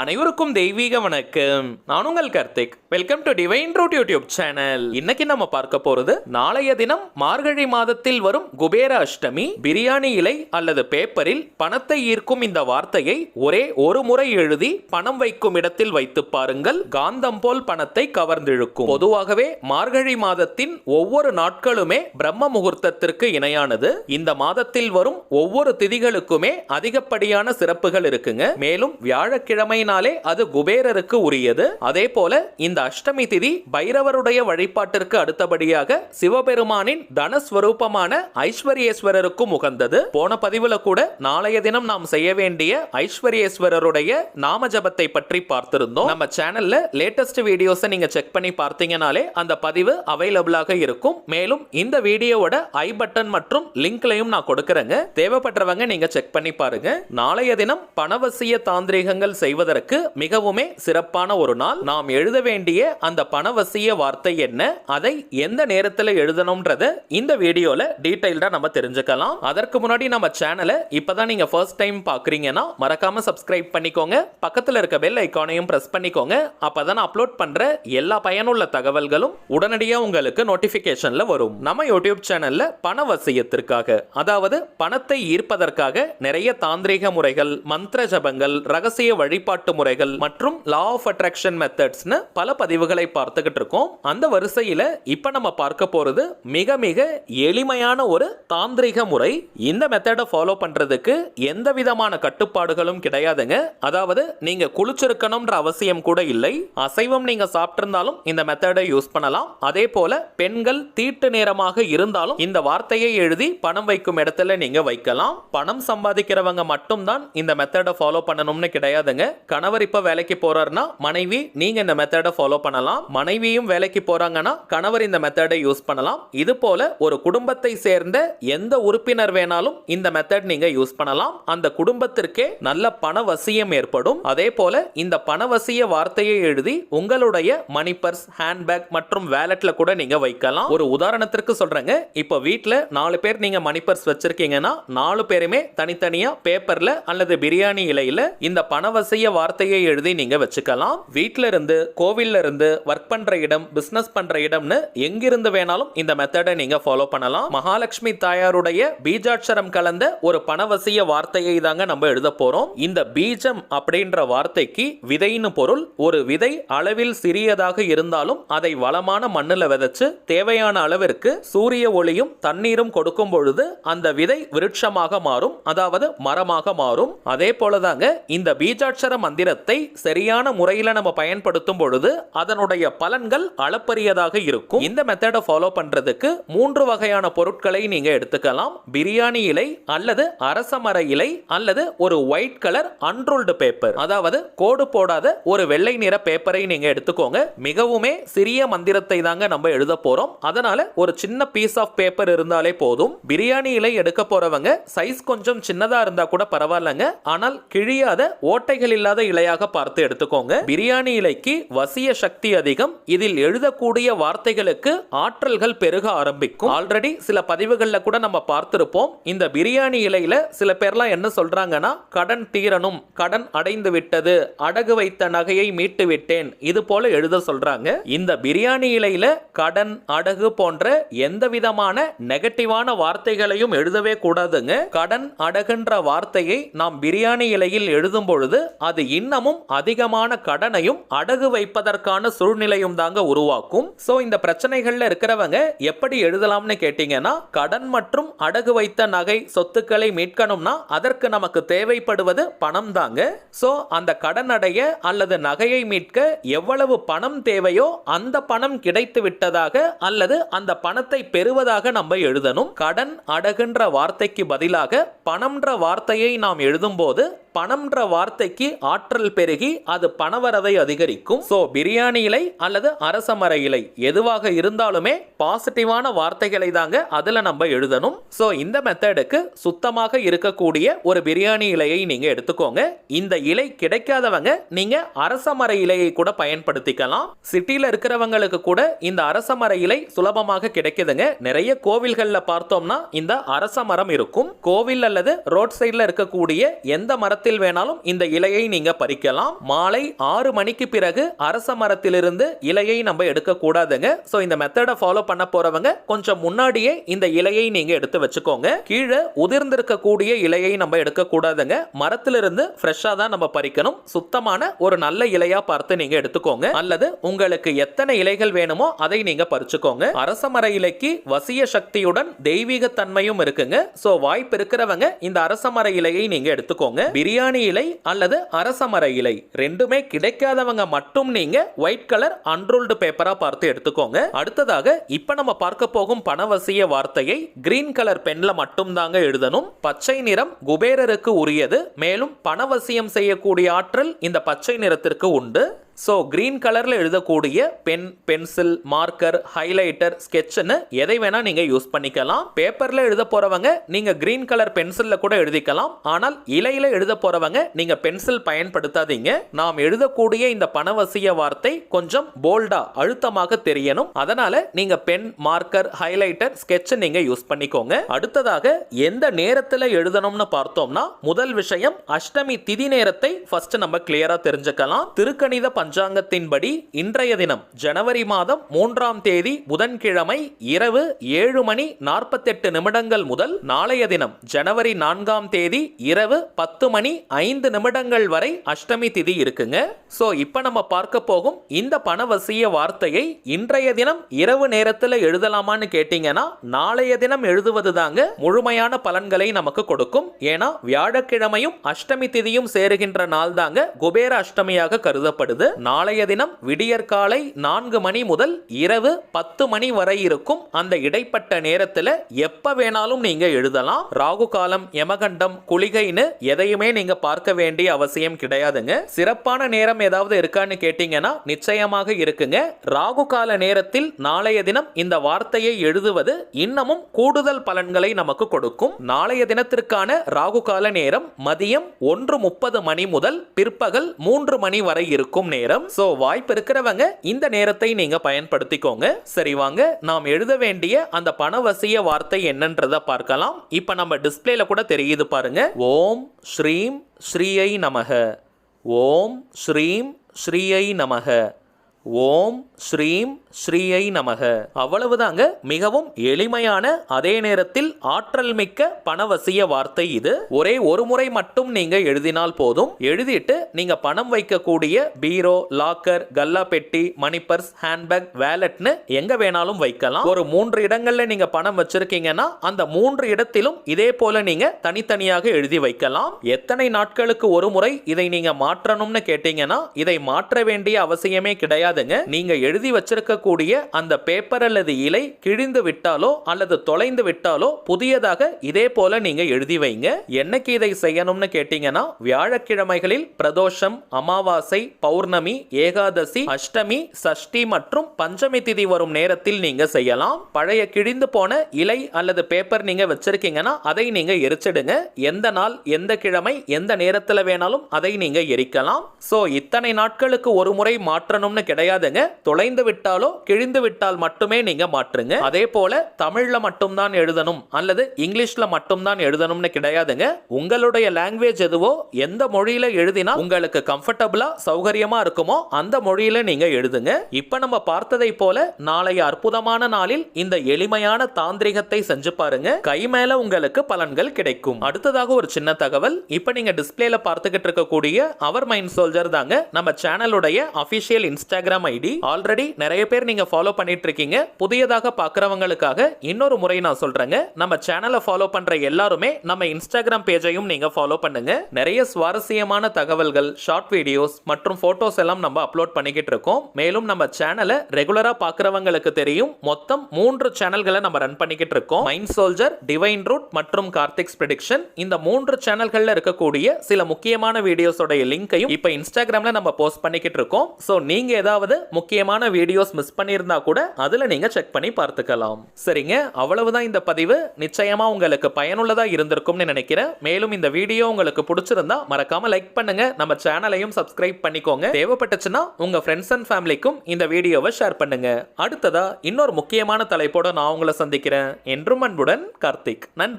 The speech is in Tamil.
அனைவருக்கும் தெய்வீக வணக்கம். நான் உங்கள் Karthik. Welcome to divine root YouTube channel இன்னைக்கு நம்ம பார்க்க போறது நாளைய தினம் மார்கழி மாதத்தில் வரும் குபேர அஷ்டமி பிரியாணி இலை அல்லது பேப்பரில் பணத்தை ஈர்க்கும் இந்த வார்த்தையை ஒரே ஒரு முறை எழுதி பணம் வைக்கும் இடத்தில் வைத்து பாருங்கள். காந்தம் போல் பணத்தை கவர்ந்திழுக்கும். பொதுவாகவே மார்கழி மாதத்தின் ஒவ்வொரு நாட்களுமே பிரம்ம முகூர்த்தத்திற்கு இணையானது. இந்த மாதத்தில் வரும் ஒவ்வொரு திதிகளுக்குமே அதிகப்படியான சிறப்புகள் இருக்குங்க. மேலும் வியாழக்கிழமைனாலே அது குபேரருக்கு உரியது. அதே போல இந்த அஷ்டமி திதி பைரவருடைய வழிபாட்டிற்கு அடுத்தபடியாக சிவபெருமானின் தனஸ்வரூபமான ஐஸ்வர்யேஸ்வரருக்கும் உகந்தது. போன பதிவுல கூட நாளைய தினம் நாம் செய்ய வேண்டிய ஐஸ்வர்யேஸ்வரருடைய நாம ஜபத்தை பற்றி பார்த்திருந்தோம். நம்ம சேனல்ல லேட்டஸ்ட் வீடியோஸை நீங்க செக் பண்ணி பார்த்தீங்கனாலே அந்த பதிவு அவைலபிளாக இருக்கும். மேலும் இந்த வீடியோவோட ஐ பட்டன் மற்றும் லிங்க்லையும் நான் கொடுக்கறேங்க. தேவைப்படுறவங்க நீங்க செக் பண்ணி பாருங்க. நாளைய தினம் பணவசிய தாந்திரிகங்கள் செய்வதற்கு மிகவுமே சிறப்பான ஒரு நாள். நாம் எழுத வேண்டிய அந்த பணவசிய வார்த்தை என்ன? அதை எந்த நேரத்தில் எழுதணும்ன்றத இந்த வீடியோல டீடைல்டா நம்ம தெரிஞ்சுக்கலாம். அதற்கு முன்னாடி நம்ம சேனலை இப்பதான் நீங்க ஃபர்ஸ்ட் டைம் பாக்குறீங்கன்னா மறக்காம சப்ஸ்கிரைப் பண்ணிக்கோங்க. பக்கத்துல இருக்க பெல் ஐக்கானையும் பிரஸ் பண்ணிக்கோங்க. அப்பதான் அப்லோட் பண்ற எல்லா பயனுள்ள தகவல்களும் உடனடியாக உங்களுக்கு நோட்டிபிகேஷன்ல வரும். நம்ம யூடியூப் சேனல்ல பண வசியத்திற்காக அதாவது பணத்தை ஈர்ப்பதற்காக நிறைய தாந்திரீக முறைகள் மந்திர ஜபங்கள் ரகசிய வழிபாடு வழிபாட்டு முறைகள் மற்றும் லா ஆஃப் அட்ராக்ஷன் மெத்தட்ஸ்னு பல பதிவுகளை பார்த்துக்கிட்டு இருக்கோம் அந்த வரிசையில் இப்போ நம்ம பார்க்க போகிறது மிக மிக எளிமையான ஒரு தாந்திரிக முறை. இந்த மெத்தடை ஃபாலோ பண்ணுறதுக்கு எந்த விதமான கட்டுப்பாடுகளும் கிடையாதுங்க. அதாவது நீங்கள் குளிச்சிருக்கணும்ன்ற அவசியம் கூட இல்லை. அசைவம் நீங்கள் சாப்பிட்டிருந்தாலும் இந்த மெத்தடை யூஸ் பண்ணலாம். அதே போல பெண்கள் தீட்டு நேரமாக இருந்தாலும் இந்த வார்த்தையை எழுதி பணம் வைக்கும் இடத்துல நீங்க வைக்கலாம். பணம் சம்பாதிக்கிறவங்க மட்டும்தான் இந்த மெத்தடை ஃபாலோ பண்ணணும்னு கிடையாதுங்க. கணவர் இப்போ வேலைக்கு போகிறாருன்னா மனைவி நீங்கள் இந்த மெத்தடை ஃபாலோ பண்ணலாம். மனைவியும் வேலைக்கு போகிறாங்கன்னா கணவர் இந்த மெத்தடை யூஸ் பண்ணலாம். இது போல ஒரு குடும்பத்தை சேர்ந்த எந்த உறுப்பினர் வேணாலும் இந்த மெத்தட் நீங்கள் யூஸ் பண்ணலாம். அந்த குடும்பத்திற்கே நல்ல பண வசியம் ஏற்படும். அதே போல இந்த பணவசிய வார்த்தையை எழுதி உங்களுடைய மணி பர்ஸ் ஹேண்ட்பேக் மற்றும் வேலெட்ல கூட நீங்கள் வைக்கலாம். ஒரு உதாரணத்திற்கு சொல்கிறேங்க இப்போ வீட்டில் நாலு பேர் நீங்கள் மணி பர்ஸ் வச்சிருக்கீங்கன்னா நாலு பேருமே தனித்தனியாக பேப்பரில் அல்லது பிரியாணி இலையில் இந்த பணவசிய வார்த்தையை எழுதி நீங்க வச்சுக்கலாம். வீட்டில் இருந்து கோவில்ல இருந்து ஒர்க் பண்ற இடம் பிஸ்னஸ் பண்ற இடம்னு எங்கிருந்து வேணாலும் இந்த மெத்தடை நீங்கள் ஃபாலோ பண்ணலாம். மகாலட்சுமி தாயாருடைய பீஜாட்சரம் கலந்த ஒரு பணவசிய வார்த்தையை தாங்க நம்ம எழுத போறோம். இந்த பீஜம் அப்படின்ற வார்த்தைக்கு விதைன்னு பொருள். ஒரு விதை அளவில் சிறியதாக இருந்தாலும் அதை வளமான மண்ணில் விதைச்சு தேவையான அளவிற்கு சூரிய ஒளியும் தண்ணீரும் கொடுக்கும் பொழுது அந்த விதை விருட்சமாக மாறும். அதாவது மரமாக மாறும். அதே போலதாங்க இந்த பீஜாட்சர மந்திரத்தை சரியான முறையில் நம்ம பயன்படுத்தும் பொழுது அதனுடைய பலன்கள் அளப்பரியதாக இருக்கும். இந்த மெத்தடை ஃபாலோ பண்றதுக்கு மூன்று வகையான பொருட்களை நீங்க எடுத்துக்கலாம். பிரியாணி இலை அல்லது அரசமர இலை அல்லது ஒரு ஒயிட் கலர் அன்ரோல்டு பேப்பர் அதாவது கோடு போடாத ஒரு வெள்ளை நிற பேப்பரை நீங்க எடுத்துக்கோங்க. மிகவுமே சிறிய மந்திரத்தை தாங்க நம்ம எழுத போறோம். அதனால ஒரு சின்ன பீஸ் ஆஃப் பேப்பர் இருந்தாலே போதும். பிரியாணி இலை எடுக்க போறவங்க சைஸ் கொஞ்சம் சின்னதா இருந்தா கூட பரவாயில்லைங்க. ஆனால் கிழியாத ஓட்டைகள் இல்லாத இலையாக பார்த்து எடுத்துக்கோங்க. பிரியாணி இலைக்கு வசிய சக்தி அதிகம். இதில் எழுதக்கூடிய வார்த்தைகளுக்கு ஆற்றல்கள் பெருக ஆரம்பிக்கும். ஆல்ரெடி சில பதிவுகள்ல கூட நம்ம பார்த்திருப்போம். இந்த பிரியாணி இலையில சில பேர்லாம் என்ன சொல்றாங்கன்னா கடன் தீரணும். கடன் அடைந்து விட்டது. அடகு வைத்த நகையை மீட்டு விட்டேன். இது போல எழுத சொல்றாங்க. இந்த பிரியாணி இலையில கடன் அடகு போன்ற எந்த விதமான நெகட்டிவான வார்த்தைகளையும் எழுதவே கூடாதுங்க. கடன் அடகுன்ற வார்த்தையை நாம் பிரியாணி இலையில் எழுதும் பொழுது அது இன்னமும் அதிகமான கடனையும் அடகு வைப்பதற்கான சூழ்நிலையும் தாங்க உருவாக்கும். சோ இந்த பிரச்சனைகள்ல இருக்கிறவங்க எப்படி எழுதலாம்னு கேட்டீங்கன்னா கடன் மற்றும் அடகு வைத்த நகை சொத்துக்களை மீட்கணும்னா அதற்கு நமக்கு தேவைப்படுவது பணம் தாங்க. சோ அந்த கடன் அடைய அல்லது நகையை மீட்க எவ்வளவு பணம் தேவையோ அந்த பணம் கிடைத்து விட்டதாக அல்லது அந்த பணத்தை பெறுவதாக நம்ம எழுதணும். கடன் அடகுன்ற வார்த்தைக்கு பதிலாக பணம்ன்ற வார்த்தையை நாம் எழுதும்போது பணம்ன்ற வார்த்தைக்கு ஆற்றல் பெருகி அது பணவரவை அதிகரிக்கும். சோ பிரியாணி இலை அல்லது அரசமர இலை எதுவாக இருந்தாலுமே பாசிட்டிவான வார்த்தைகளை தாங்க அதுல நம்ம எழுதணும். சோ இந்த மெத்தடுக்கு சுத்தமாக இருக்கக்கூடிய ஒரு பிரியாணி இலையை நீங்க எடுத்துக்கோங்க. இந்த இலை கிடைக்காதவங்க நீங்க அரசமர இலையை கூட பயன்படுத்திக்கலாம். சிட்டியில் இருக்கிறவங்களுக்கு கூட இந்த அரசமர இலை சுலபமாக கிடைக்குதுங்க. நிறைய கோவில்கள்ல பார்த்தோம்னா இந்த அரச மரம் இருக்கும். கோவில் அல்லது ரோட் சைடுல இருக்கக்கூடிய எந்த மரத்தை மரத்தில் வேணாலும் இந்த இலையை நீங்க பறிக்கலாம். மாலை ஆறு மணிக்கு பிறகு அரச மரத்திலிருந்து இலையை நம்ம எடுக்க கூடாதுங்க. சோ இந்த மெத்தடை ஃபாலோ பண்ண போறவங்க கொஞ்சம் முன்னாடியே இந்த இலையை நீங்க எடுத்து வச்சுக்கோங்க. கீழே உதிர்ந்திருக்கக்கூடிய இலையை நம்ம எடுக்க கூடாதுங்க. மரத்திலிருந்து ஃப்ரெஷ்ஷா தான் நம்ம பறிக்கணும். சுத்தமான ஒரு நல்ல இலையா பார்த்து நீங்க எடுத்துக்கோங்க. அல்லது உங்களுக்கு எத்தனை இலைகள் வேணுமோ அதை நீங்க பறிச்சுக்கோங்க. அரச மர இலைக்கு வசிய சக்தியுடன் தெய்வீக தன்மையும் இருக்குங்க. சோ வாய்ப்பு இருக்கிறவங்க இந்த அரச மர இலையை நீங்க எடுத்துக்கோங்க. பிரியாணி இலை அல்லது அரசமர இலை ரெண்டுமே கிடைக்காதவங்க மட்டும் நீங்க ஒயிட் கலர் அன்ரோல்டு பேப்பரா பார்த்து எடுத்துக்கோங்க. அடுத்ததாக இப்ப நம்ம பார்க்க போகும் பணவசிய வார்த்தையை கிரீன் கலர் பென்ல மட்டும் தாங்க எழுதணும். பச்சை நிறம் குபேரருக்கு உரியது மேலும் பணவசியம் செய்யக்கூடிய ஆற்றல் இந்த பச்சை நிறத்திற்கு உண்டு. ஸோ கிரீன் கலரில் எழுதக்கூடிய பென் பென்சில் மார்க்கர் ஹைலைட்டர் ஸ்கெட்ச்னு எதை வேணால் நீங்கள் யூஸ் பண்ணிக்கலாம். பேப்பரில் எழுத போகிறவங்க நீங்கள் க்ரீன் கலர் பென்சிலில் கூட எழுதிக்கலாம். ஆனால் இலையில் எழுத போகிறவங்க நீங்கள் பென்சில் பயன்படுத்தாதீங்க. நாம் எழுதக்கூடிய இந்த பணவசிய வார்த்தை கொஞ்சம் போல்டா அழுத்தமாக தெரியணும். அதனால நீங்கள் பென் மார்க்கர் ஹைலைட்டர் ஸ்கெட்ச் நீங்கள் யூஸ் பண்ணிக்கோங்க. அடுத்ததாக எந்த நேரத்தில் எழுதணும்னு பார்த்தோம்னா முதல் விஷயம் அஷ்டமி திதி நேரத்தை ஃபர்ஸ்ட் நம்ம கிளியரா தெரிஞ்சுக்கலாம். திருக்கணித பஞ்சாங்கத்தின்படி இன்றைய தினம் ஜனவரி மாதம் மூன்றாம் தேதி புதன்கிழமை இரவு ஏழு மணி நாற்பத்தெட்டு நிமிடங்கள் முதல் நாளைய தினம் ஜனவரி நான்காம் தேதி இரவு பத்து மணி ஐந்து நிமிடங்கள் வரை அஷ்டமி திதி இருக்குங்க. சோ இப்போ நம்ம பார்க்க போகும் இந்த பணவசிய வார்த்தையை இன்றைய தினம் இரவு நேரத்தில் எழுதலாமான்னு கேட்டீங்கன்னா நாளைய தினம் எழுதுவது தாங்க முழுமையான பலன்களை நமக்கு கொடுக்கும். ஏன்னா வியாழக்கிழமையும் அஷ்டமி திதியும் சேருகின்ற நாள் தாங்க குபேர அஷ்டமியாக கருதப்படுது. நாளைய தினம் விடியற்காலை நான்கு மணி முதல் இரவு பத்து மணி வரை இருக்கும் அந்த இடைப்பட்ட நேரத்தில் எப்ப வேணாலும் நீங்க எழுதலாம். ராகு காலம் யமகண்டம் குளிகைன்னு எதையுமே நீங்க பார்க்க வேண்டிய அவசியம் கிடையாதுங்க. சிறப்பான நேரம் ஏதாவது இருக்கான்னு கேட்டீங்கன்னா நிச்சயமாக இருக்குங்க. ராகு கால நேரத்தில் நாளைய தினம் இந்த வார்த்தையை எழுதுவது இன்னமும் கூடுதல் பலன்களை நமக்கு கொடுக்கும். நாளைய தினத்திற்கான ராகு கால நேரம் மதியம் ஒன்று முப்பது மணி முதல் பிற்பகல் மூன்று மணி வரை இருக்கும் நேரம். சோ வாய்ப்பு இருக்கிறவங்க இந்த நேரத்தை நீங்க பயன்படுத்திக்கோங்க. சரி வாங்க. நாம் எழுத வேண்டிய அந்த பணவசிய வார்த்தை என்னன்றத பார்க்கலாம். இப்ப நம்ம டிஸ்பிளேல கூட தெரியுது பாருங்க. ஓம் ஸ்ரீம் ஸ்ரீயை நமக. ஓம் ஸ்ரீம் ஸ்ரீயை நமக. ஓம் ஸ்ரீம் ஸ்ரீயை நமக. அவ்வளவுதாங்க. மிகவும் எளிமையான அதே நேரத்தில் ஆற்றல் மிக்க பணவசிய வார்த்தை இது. ஒரே ஒரு முறை மட்டும் நீங்க எழுதினால் போதும். எழுதிட்டு நீங்க பணம் வைக்கக்கூடிய பீரோ லாக்கர் கல்லா பெட்டி மணி பர்ஸ் ஹேண்ட்பேக் வேலட்னு எங்க வேணாலும் வைக்கலாம். ஒரு மூன்று இடங்கள்ல நீங்க பணம் வச்சிருக்கீங்கன்னா அந்த மூன்று இடத்திலும் இதே போல நீங்க தனித்தனியாக எழுதி வைக்கலாம். எத்தனை நாட்களுக்கு ஒரு முறை இதை நீங்க மாற்றணும்னு கேட்டீங்கன்னா இதை மாற்ற வேண்டிய அவசியமே கிடையாது. கிடையாதுங்க நீங்க எழுதி வச்சிருக்கக்கூடிய அந்த பேப்பர் அல்லது இலை கிழிந்து விட்டாலோ அல்லது தொலைந்து விட்டாலோ புதியதாக இதே போல நீங்க எழுதி வைங்க. என்னைக்கு இதை செய்யணும்னு கேட்டீங்கன்னா வியாழக்கிழமைகளில் பிரதோஷம் அமாவாசை பௌர்ணமி ஏகாதசி அஷ்டமி சஷ்டி மற்றும் பஞ்சமி திதி வரும் நேரத்தில் நீங்க செய்யலாம். பழைய கிழிந்து போன இலை அல்லது பேப்பர் நீங்க வச்சிருக்கீங்கன்னா அதை நீங்க எரிச்சிடுங்க. எந்த நாள் எந்த கிழமை எந்த நேரத்தில் வேணாலும் அதை நீங்க எரிக்கலாம். சோ இத்தனை நாட்களுக்கு ஒரு முறை மாற்றணும்னு கிடையாதுங்க. தொலைந்து விட்டாலோ கிழிந்து விட்டால் மட்டுமே நீங்க மாற்றுங்க. அதே போல தமிழ்ல மட்டும்தான் எழுதணும். அல்லது இங்கிலீஷ்ல மட்டும்தான் எழுதணும்னு கிடையாதுங்க. உங்களுடைய லாங்குவேஜ் எதுவோ எந்த மொழியில எழுதினா உங்களுக்கு கம்ஃபர்டபுளா சௌகரியமா இருக்குமோ அந்த மொழியில நீங்க எழுதுங்க. இப்ப நம்ம பார்த்ததை போல நாளைய அற்புதமான நாளில் இந்த எளிமையான தாந்திரிகத்தை செஞ்சு பாருங்க. கை மேல உங்களுக்கு பலன்கள் கிடைக்கும். அடுத்ததாக ஒரு சின்ன தகவல். இப்ப நீங்க டிஸ்பிளேல பார்த்துக்கிட்டு இருக்கக்கூடிய அவர் மைண்ட் சோல்ஜர் தாங்க. நம்ம சேனலுடைய அபிஷியல் இன்ஸ்டாகிராம் ஐடி ஆல்ரெடி நிறைய பேர் நீங்க ஃபாலோ பண்ணிட்டு இருக்கீங்க புதியதாக பார்க்குறவங்களுக்காக இன்னொரு முறை நான் சொல்றேங்க. நம்ம சேனலை ஃபாலோ பண்ற எல்லாருமே நம்ம இன்ஸ்டாகிராம் பேஜையும் நீங்க ஃபாலோ பண்ணுங்க. நிறைய சுவாரஸ்யமான தகவல்கள் ஷார்ட் வீடியோஸ் மற்றும் போட்டோஸ் எல்லாம் நம்ம அப்லோட் பண்ணிக்கிட்டு இருக்கோம். மேலும் நம்ம சேனலை ரெகுலரா பார்க்குறவங்களுக்கு தெரியும். மொத்தம் மூன்று சேனல்களை நம்ம ரன் பண்ணிக்கிட்டு இருக்கோம். மைண்ட் சோல்ஜர் டிவைன் ரூட் மற்றும் கார்த்திக்ஸ் ப்ரெடிக்ஷன் இந்த மூன்று சேனல்கள்ல இருக்கக்கூடிய சில முக்கியமான வீடியோஸோட லிங்கையும் இப்போ இன்ஸ்டாகிராம்ல நம்ம போஸ்ட் பண்ணிக்கிட்டு இருக்கோம். ஸோ நீங்க ஏதாவது முக்கியமான வீடியோஸ் மிஸ் பண்ணியிருந்தா கூட அதுல நீங்க செக் பண்ணி பார்த்துக்கலாம். சரிங்க அவ்வளவுதான் இந்த பதிவு. நிச்சயமா உங்களுக்கு பயனுள்ளதா இருந்திருக்கும்னு நினைக்கிறேன். மேலும் இந்த வீடியோ உங்களுக்கு பிடிச்சிருந்தா மறக்காம லைக் பண்ணுங்க. நம்ம சேனலையும் சப்ஸ்கிரைப் பண்ணிக்கோங்க. தேவைப்பட்டுச்சுன்னா உங்க ஃப்ரெண்ட்ஸ் அண்ட் ஃபேமிலிக்கும் இந்த வீடியோவை ஷேர் பண்ணுங்க. அடுத்ததா இன்னொரு முக்கியமான தலைப்போட நான் உங்களை சந்திக்கிறேன். என்றும் அன்புடன் கார்த்திக். நன்றி.